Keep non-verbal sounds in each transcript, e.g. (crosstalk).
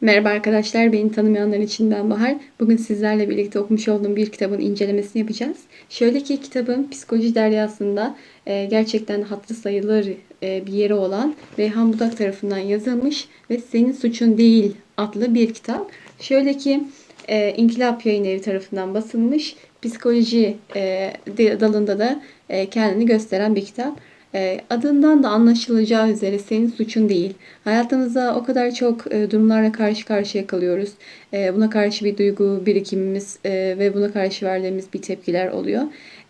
Merhaba arkadaşlar, beni tanımayanlar için ben Bahar. Bugün sizlerle birlikte okumuş olduğum bir kitabın incelemesini yapacağız. Şöyle ki kitabın psikoloji deryasında e, gerçekten hatırı sayılır e, bir yeri olan Reyhan Budak tarafından yazılmış ve Senin Suçun Değil adlı bir kitap. Şöyle ki e, İnkılap Yayın Evi tarafından basılmış. Psikoloji e, dalında da e, kendini gösteren bir kitap. E, adından da anlaşılacağı üzere senin suçun değil. Hayatımızda o kadar çok e, durumlarla karşı karşıya kalıyoruz. E, buna karşı bir duygu birikimimiz e, ve buna karşı verdiğimiz bir tepkiler oluyor.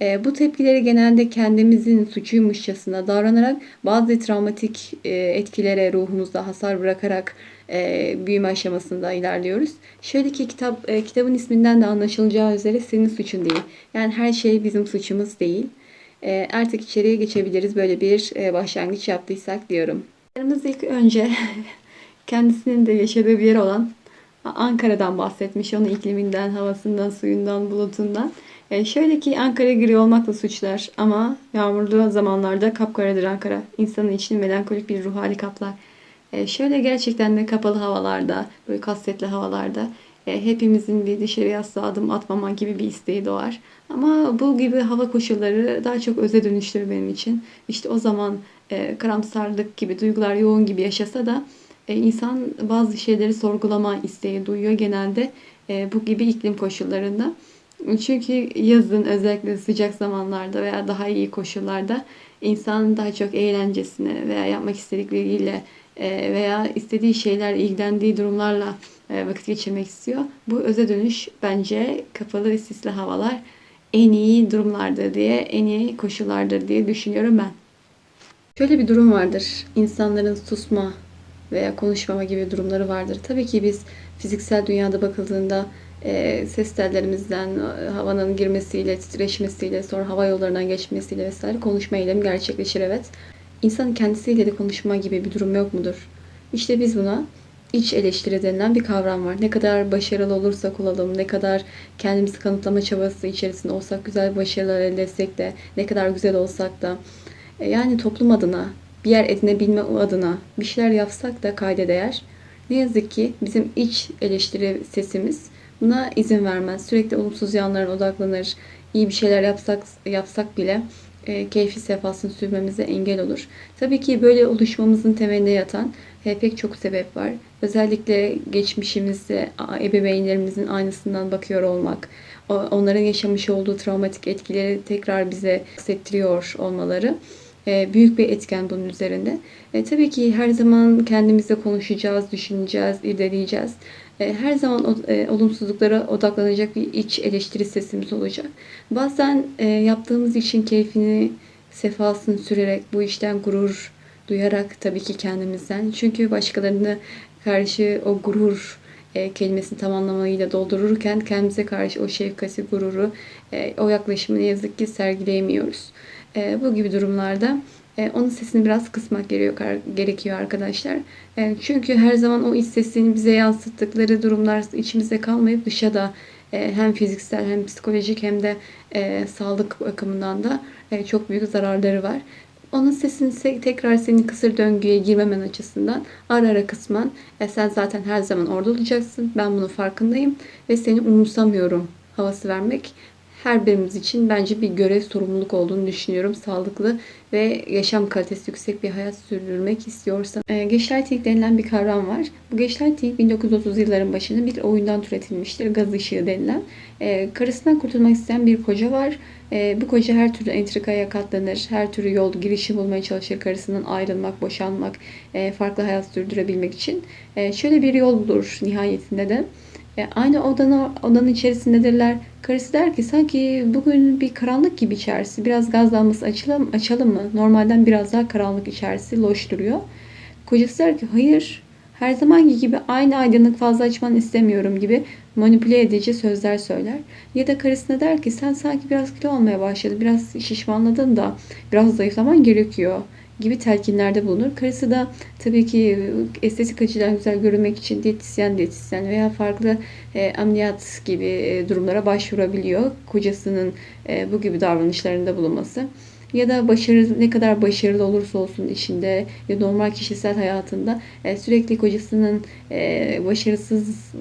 E, bu tepkileri genelde kendimizin suçuymuşçasına davranarak bazı travmatik e, etkilere ruhumuzda hasar bırakarak büyüme aşamasında ilerliyoruz. Şöyle ki kitap kitabın isminden de anlaşılacağı üzere senin suçun değil. Yani her şey bizim suçumuz değil. E, artık içeriye geçebiliriz böyle bir e, başlangıç yaptıysak diyorum. İlk önce (laughs) kendisinin de yaşadığı bir yer olan Ankara'dan bahsetmiş. Onun ikliminden, havasından, suyundan, bulutundan. E, şöyle ki Ankara gri olmakla suçlar ama yağmurlu zamanlarda kapkaradır Ankara. İnsanın içini melankolik bir ruh hali kaplar. E, şöyle gerçekten de kapalı havalarda, böyle kasvetli havalarda hepimizin bir dışarıya asla adım atmama gibi bir isteği doğar. Ama bu gibi hava koşulları daha çok öze dönüştür benim için. İşte o zaman e, karamsarlık gibi duygular yoğun gibi yaşasa da e, insan bazı şeyleri sorgulama isteği duyuyor genelde e, bu gibi iklim koşullarında. Çünkü yazın özellikle sıcak zamanlarda veya daha iyi koşullarda insan daha çok eğlencesine veya yapmak istedikleriyle e, veya istediği şeyler, ilgilendiği durumlarla e, vakit geçirmek istiyor. Bu öze dönüş bence kapalı ve sisli havalar en iyi durumlardır diye, en iyi koşullardır diye düşünüyorum ben. Şöyle bir durum vardır. İnsanların susma veya konuşmama gibi durumları vardır. Tabii ki biz fiziksel dünyada bakıldığında e, ses tellerimizden, havanın girmesiyle, titreşmesiyle, sonra hava yollarından geçmesiyle vesaire konuşma eylemi gerçekleşir evet. İnsanın kendisiyle de konuşma gibi bir durum yok mudur? İşte biz buna iç eleştiri denilen bir kavram var. Ne kadar başarılı olursak olalım, ne kadar kendimizi kanıtlama çabası içerisinde olsak, güzel başarılar elde etsek de, ne kadar güzel olsak da, e, yani toplum adına, bir yer edinebilme adına bir şeyler yapsak da kayda değer. Ne yazık ki bizim iç eleştiri sesimiz buna izin vermez. Sürekli olumsuz yanlarına odaklanır. İyi bir şeyler yapsak yapsak bile e, keyfi sefasını sürmemize engel olur. Tabii ki böyle oluşmamızın temelinde yatan e, pek çok sebep var. Özellikle geçmişimizde ebeveynlerimizin aynısından bakıyor olmak, onların yaşamış olduğu travmatik etkileri tekrar bize hissettiriyor olmaları e, büyük bir etken bunun üzerinde. E, tabii ki her zaman kendimizle konuşacağız, düşüneceğiz, irdeleyeceğiz. E, her zaman e, olumsuzluklara odaklanacak bir iç eleştiri sesimiz olacak. Bazen e, yaptığımız işin keyfini, sefasını sürerek, bu işten gurur duyarak tabii ki kendimizden. Çünkü başkalarını karşı o gurur kelimesini tam doldururken kendimize karşı o şefkati, gururu, o yaklaşımı ne yazık ki sergileyemiyoruz. Bu gibi durumlarda e, onun sesini biraz kısmak gerekiyor, arkadaşlar. E, çünkü her zaman o iç sesini bize yansıttıkları durumlar içimizde kalmayıp dışa e, hem fiziksel hem psikolojik hem de sağlık bakımından da çok büyük zararları var. Onun sesini tekrar senin kısır döngüye girmemen açısından ara ara kısman e, sen zaten her zaman orada olacaksın. Ben bunun farkındayım ve seni umursamıyorum havası vermek her birimiz için bence bir görev sorumluluk olduğunu düşünüyorum. Sağlıklı ve yaşam kalitesi yüksek bir hayat sürdürmek istiyorsan. E, Geçlertik denilen bir kavram var. Bu Geçlertik 1930 yılların başında bir oyundan türetilmiştir. Gaz ışığı denilen. E, karısından kurtulmak isteyen bir koca var. E, bu koca her türlü entrikaya katlanır. Her türlü yol girişi bulmaya çalışır karısından ayrılmak, boşanmak, e, farklı hayat sürdürebilmek için. E, şöyle bir yol bulur nihayetinde de. E, aynı odanın, odanın içerisindedirler. Karısı der ki sanki bugün bir karanlık gibi içerisi. Biraz gaz lambası açalım, açalım mı? Normalden biraz daha karanlık içerisi loş duruyor. Kocası der ki hayır her zamanki gibi aynı aydınlık fazla açmanı istemiyorum gibi manipüle edici sözler söyler. Ya da karısına der ki sen sanki biraz kilo olmaya başladı. Biraz şişmanladın da biraz zayıflaman gerekiyor gibi telkinlerde bulunur. Karısı da tabii ki estetik açıdan güzel görünmek için diyetisyen diyetisyen veya farklı e, ameliyat gibi e, durumlara başvurabiliyor. Kocasının e, bu gibi davranışlarında bulunması. ya da başarı ne kadar başarılı olursa olsun işinde ya normal kişisel hayatında e, sürekli kocasının e, başarısız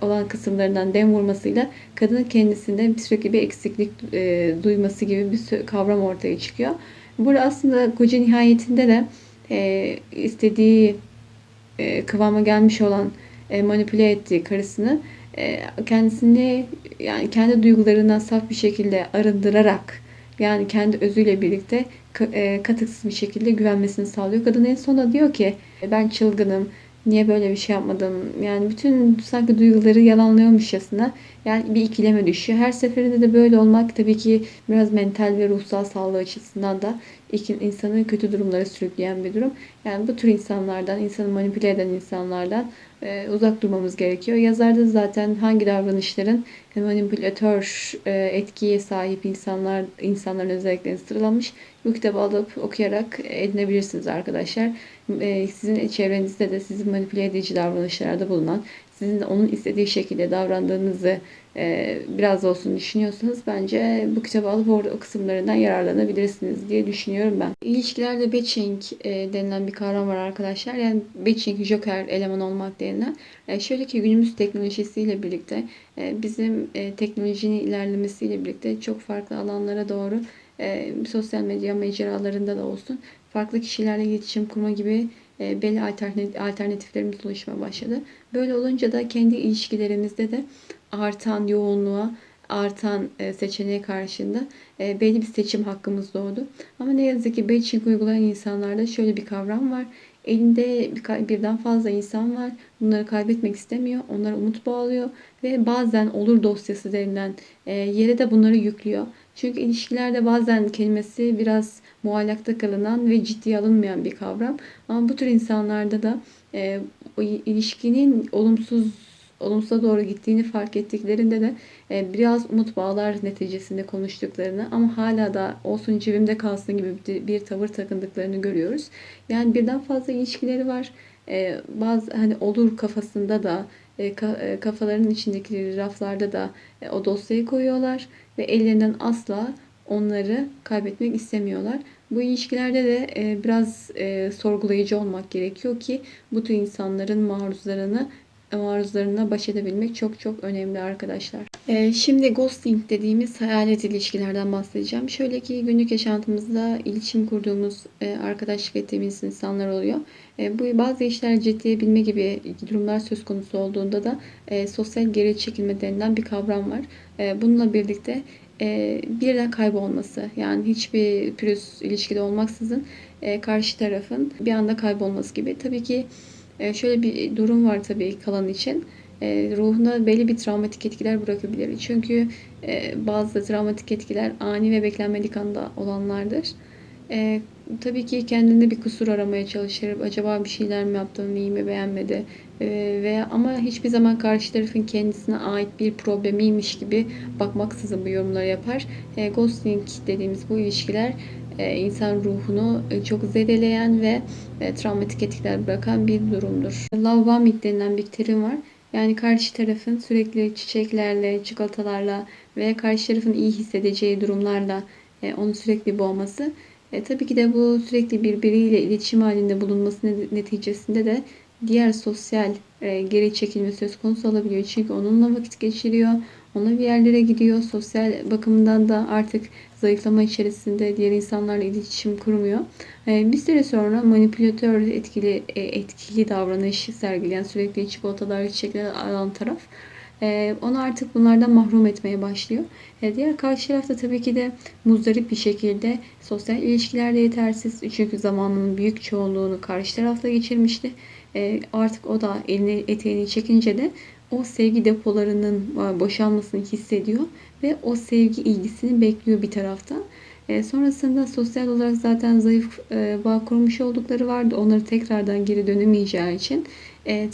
olan kısımlarından dem vurmasıyla kadının kendisinde sürekli bir eksiklik e, duyması gibi bir kavram ortaya çıkıyor. Burada aslında koca nihayetinde de e, istediği e, kıvama gelmiş olan e, manipüle ettiği karısını e, kendisini yani kendi duygularından saf bir şekilde arındırarak yani kendi özüyle birlikte e, katıksız bir şekilde güvenmesini sağlıyor. Kadın en sonunda diyor ki ben çılgınım. Niye böyle bir şey yapmadım? Yani bütün sanki duyguları yalanlıyormuşçasına yani bir ikileme düşüyor. Her seferinde de böyle olmak tabii ki biraz mental ve ruhsal sağlığı açısından da insanı kötü durumlara sürükleyen bir durum. Yani bu tür insanlardan, insanı manipüle eden insanlardan e, uzak durmamız gerekiyor. Yazarda zaten hangi davranışların manipülatör e, etkiye sahip insanlar insanların özelliklerini sıralamış. Bu kitabı alıp okuyarak edinebilirsiniz arkadaşlar. E, sizin çevrenizde de sizi manipüle edici davranışlarda bulunan, sizin de onun istediği şekilde davrandığınızı e, biraz olsun düşünüyorsanız bence bu kitabı alıp orada o kısımlarından yararlanabilirsiniz diye düşünüyorum ben. İlişkilerde batching e, denilen bir kavram var arkadaşlar. Yani batching, joker eleman olmak denilen. E, şöyle ki günümüz teknolojisiyle birlikte e, bizim e, teknolojinin ilerlemesiyle birlikte çok farklı alanlara doğru e, sosyal medya mecralarında da olsun farklı kişilerle iletişim kurma gibi belli alternatif, alternatiflerimiz oluşmaya başladı. Böyle olunca da kendi ilişkilerimizde de artan yoğunluğa, artan e, seçeneğe karşında e, belli bir seçim hakkımız doğdu. Ama ne yazık ki batching uygulayan insanlarda şöyle bir kavram var. Elinde bir, birden fazla insan var. Bunları kaybetmek istemiyor. Onlara umut bağlıyor. Ve bazen olur dosyası denilen e, yere de bunları yüklüyor. Çünkü ilişkilerde bazen kelimesi biraz muallakta kalınan ve ciddiye alınmayan bir kavram. Ama bu tür insanlarda da e, ilişkinin olumsuz olumsuza doğru gittiğini fark ettiklerinde de e, biraz umut bağlar neticesinde konuştuklarını ama hala da olsun cebimde kalsın gibi bir, bir tavır takındıklarını görüyoruz. Yani birden fazla ilişkileri var. E, bazı hani olur kafasında da kafalarının içindeki raflarda da e, o dosyayı koyuyorlar ve ellerinden asla onları kaybetmek istemiyorlar. Bu ilişkilerde de e, biraz e, sorgulayıcı olmak gerekiyor ki bu tür insanların maruzlarını maruzlarına baş edebilmek çok çok önemli arkadaşlar. Ee, şimdi ghosting dediğimiz hayalet ilişkilerden bahsedeceğim. Şöyle ki günlük yaşantımızda iletişim kurduğumuz, e, arkadaşlık ettiğimiz insanlar oluyor. E, bu bazı işler ciddiye gibi durumlar söz konusu olduğunda da e, sosyal geri çekilme denilen bir kavram var. E, bununla birlikte e, birden kaybolması yani hiçbir pürüz ilişkide olmaksızın e, karşı tarafın bir anda kaybolması gibi. Tabii ki e, şöyle bir durum var tabii kalan için. E, ruhuna belli bir travmatik etkiler bırakabilir. Çünkü e, bazı travmatik etkiler ani ve beklenmedik anda olanlardır. E, tabii ki kendinde bir kusur aramaya çalışır. Acaba bir şeyler mi yaptım, iyi mi beğenmedi. E, veya ama hiçbir zaman karşı tarafın kendisine ait bir problemiymiş gibi bakmaksızın bu yorumları yapar. E, ghosting dediğimiz bu ilişkiler e, insan ruhunu e, çok zedeleyen ve e, travmatik etkiler bırakan bir durumdur. Love bombing denilen bir terim var. Yani karşı tarafın sürekli çiçeklerle, çikolatalarla veya karşı tarafın iyi hissedeceği durumlarla onu sürekli boğması. E, tabii ki de bu sürekli birbiriyle iletişim halinde bulunması neticesinde de diğer sosyal e, geri çekilme söz konusu olabiliyor. Çünkü onunla vakit geçiriyor, ona bir yerlere gidiyor. Sosyal bakımından da artık zayıflama içerisinde diğer insanlarla iletişim kurmuyor. E, bir süre sonra manipülatör etkili e, etkili davranış sergileyen sürekli çikolatalar, çiçekler alan taraf onu artık bunlardan mahrum etmeye başlıyor. Diğer karşı tarafta tabii ki de muzdarip bir şekilde sosyal ilişkilerde yetersiz. Çünkü zamanının büyük çoğunluğunu karşı tarafla geçirmişti. E, artık o da elini eteğini çekince de o sevgi depolarının e, boşalmasını hissediyor ve o sevgi ilgisini bekliyor bir taraftan. E, sonrasında sosyal olarak zaten zayıf e, bağ kurmuş oldukları vardı. Onları tekrardan geri dönemeyeceği için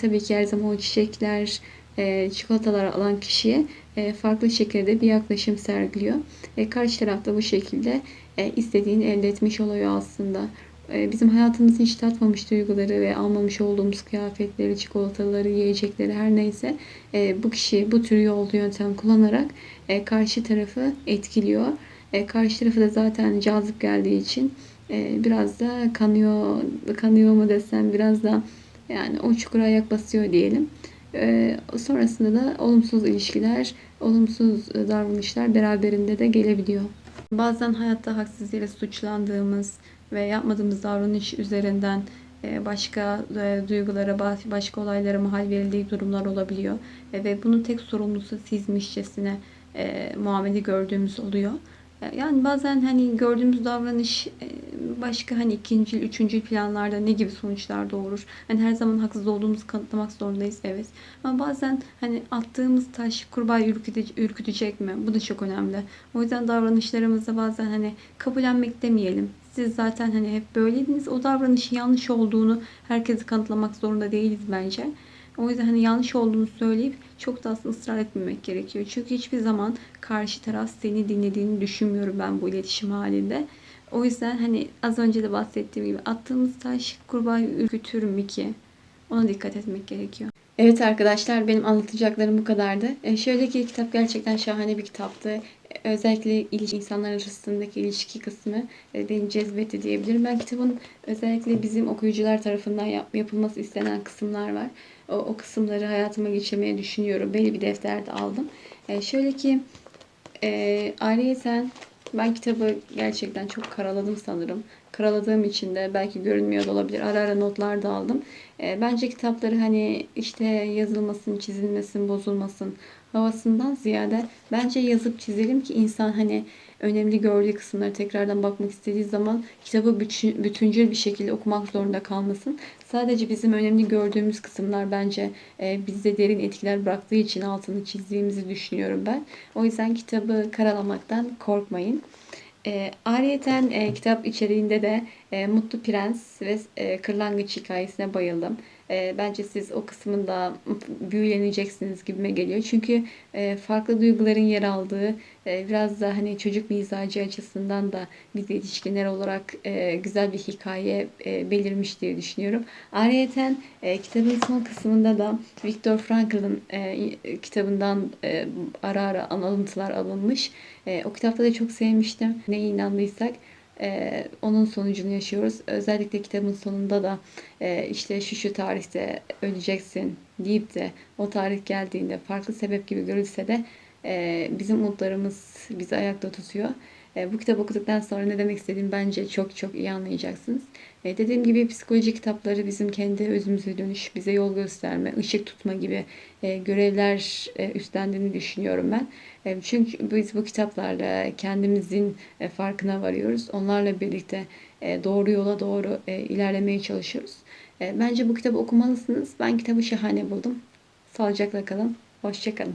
tabii ki her zaman o çiçekler, e, çikolatalar alan kişiye farklı şekilde bir yaklaşım sergiliyor. Karşı tarafta bu şekilde istediğini elde etmiş oluyor aslında. E, bizim hayatımızın hiç tatmamış duyguları ve almamış olduğumuz kıyafetleri, çikolataları, yiyecekleri her neyse e, bu kişi bu tür yol yöntem kullanarak e, karşı tarafı etkiliyor. Karşı tarafı da zaten cazip geldiği için biraz da kanıyor, kanıyor mu desem biraz da yani o çukura ayak basıyor diyelim. Sonrasında da olumsuz ilişkiler, olumsuz davranışlar beraberinde de gelebiliyor. Bazen hayatta haksız yere suçlandığımız ve yapmadığımız davranış üzerinden e, başka e, duygulara, başka olaylara mahal verildiği durumlar olabiliyor. E, ve bunun tek sorumlusu sizmişçesine muamele gördüğümüz oluyor. Yani bazen hani gördüğümüz davranış başka hani ikinci, üçüncü planlarda ne gibi sonuçlar doğurur? Hani her zaman haksız olduğumuzu kanıtlamak zorundayız evet. Ama bazen hani attığımız taş kurbağa ürkütecek, mi? Bu da çok önemli. O yüzden davranışlarımızda bazen hani kabullenmek demeyelim. Siz zaten hani hep böyleydiniz. O davranışın yanlış olduğunu herkese kanıtlamak zorunda değiliz bence. O yüzden hani yanlış olduğunu söyleyip çok da aslında ısrar etmemek gerekiyor. Çünkü hiçbir zaman karşı taraf seni dinlediğini düşünmüyorum ben bu iletişim halinde. O yüzden hani az önce de bahsettiğim gibi attığımız taş kurbağa ürkütür mü ki? Ona dikkat etmek gerekiyor. Evet arkadaşlar benim anlatacaklarım bu kadardı. E, şöyle ki kitap gerçekten şahane bir kitaptı. E, özellikle ilişki, insanlar arasındaki ilişki kısmı e, beni cezbetti diyebilirim. Ben kitabın özellikle bizim okuyucular tarafından yap, yapılması istenen kısımlar var. O, o kısımları hayatıma geçirmeyi düşünüyorum. Belli bir defterde aldım. E, şöyle ki e, ayrıyeten ben kitabı gerçekten çok karaladım sanırım. Karaladığım için de belki görünmüyor da olabilir. Ara ara notlar da aldım. E, bence kitapları hani işte yazılmasın, çizilmesin, bozulmasın havasından ziyade bence yazıp çizelim ki insan hani önemli gördüğü kısımları tekrardan bakmak istediği zaman kitabı bütüncül bir şekilde okumak zorunda kalmasın. Sadece bizim önemli gördüğümüz kısımlar bence e, bizde derin etkiler bıraktığı için altını çizdiğimizi düşünüyorum ben. O yüzden kitabı karalamaktan korkmayın. E, ayrıyeten e, kitap içeriğinde de e, Mutlu Prens ve e, Kırlangıç hikayesine bayıldım. E, bence siz o kısmında büyüleneceksiniz gibime geliyor. Çünkü e, farklı duyguların yer aldığı e, biraz da hani çocuk mizacı açısından da biz yetişkinler olarak e, güzel bir hikaye e, belirmiş diye düşünüyorum. Ayrıca e, kitabın son kısmında da Viktor Frankl'ın e, kitabından e, ara ara alıntılar alınmış. E, o kitapta da çok sevmiştim. Neye inandıysak e, onun sonucunu yaşıyoruz. Özellikle kitabın sonunda da e, işte şu şu tarihte öleceksin deyip de o tarih geldiğinde farklı sebep gibi görülse de e, bizim umutlarımız bizi ayakta tutuyor. E, bu kitap okuduktan sonra ne demek istediğimi bence çok çok iyi anlayacaksınız. E, dediğim gibi psikoloji kitapları bizim kendi özümüze dönüş, bize yol gösterme, ışık tutma gibi e, görevler üstlendiğini düşünüyorum ben. Çünkü biz bu kitaplarla kendimizin farkına varıyoruz. Onlarla birlikte doğru yola doğru ilerlemeye çalışıyoruz. Bence bu kitabı okumalısınız. Ben kitabı şahane buldum. Sağlıcakla kalın. Hoşçakalın.